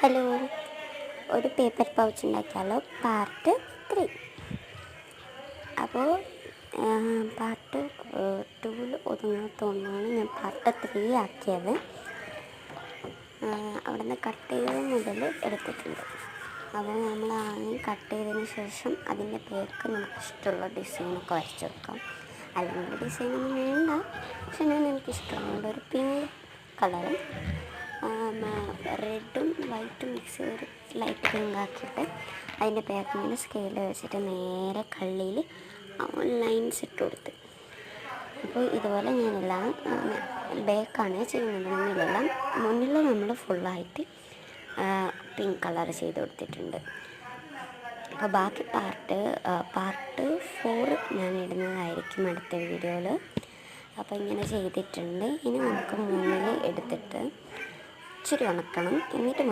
Hello. ഒരു paper pouch ഉണ്ടാക്കിയാലോ? Part three. അപ്പോൾ പാർട്ട് ടൂവിൽ ഒതുങ്ങാത്തോണ്ടാണ് ഞാൻ പാർട്ട് ത്രീ ആക്കിയത്. അവിടെ നിന്ന് കട്ട് ചെയ്ത് മുതൽ എടുത്തിട്ടുണ്ട്. അപ്പോൾ നമ്മൾ ആണെങ്കിൽ കട്ട് ചെയ്തതിന് ശേഷം അതിന്റെ പേർക്ക് നമുക്ക് ഇഷ്ടമുള്ള ഡിസൈനൊക്കെ വരച്ചു കൊടുക്കാം അല്ലെങ്കിൽ ഡിസൈനൊന്നും വേണ്ട. പക്ഷെ ഞാൻ എനിക്ക് ഇഷ്ടമുള്ള ഒരു പിങ്ക് കളറും റെഡും വൈറ്റും മിക്സ് ചെയ്ത് ലൈറ്റ് പിങ്ക് ആക്കിയിട്ട് അതിന്റെ പേപ്പറിൽ സ്കെയിൽ വെച്ചിട്ട് നേരെ കള്ളിയിൽ ലൈൻസ് ഇട്ട് കൊടുത്ത്. അപ്പോൾ ഇതുപോലെ ഞാനെല്ലാം ബേക്കാണ് ചെയ്യുന്നത്. മുന്നിലെല്ലാം മുന്നിൽ നമ്മൾ ഫുള്ളായിട്ട് പിങ്ക് കളർ ചെയ്ത് കൊടുത്തിട്ടുണ്ട്. അപ്പോൾ ബാക്കി പാർട്ട് പാർട്ട് ഫോർ ഞാൻ ഇടുന്നതായിരിക്കും അടുത്ത വീഡിയോയിൽ. അപ്പോൾ ഇങ്ങനെ ചെയ്തിട്ടുണ്ട്. ഇനി നമുക്ക് മുന്നിൽ എടുത്തിട്ട് ഇച്ചിരി ഉണക്കണം. എന്നിട്ട്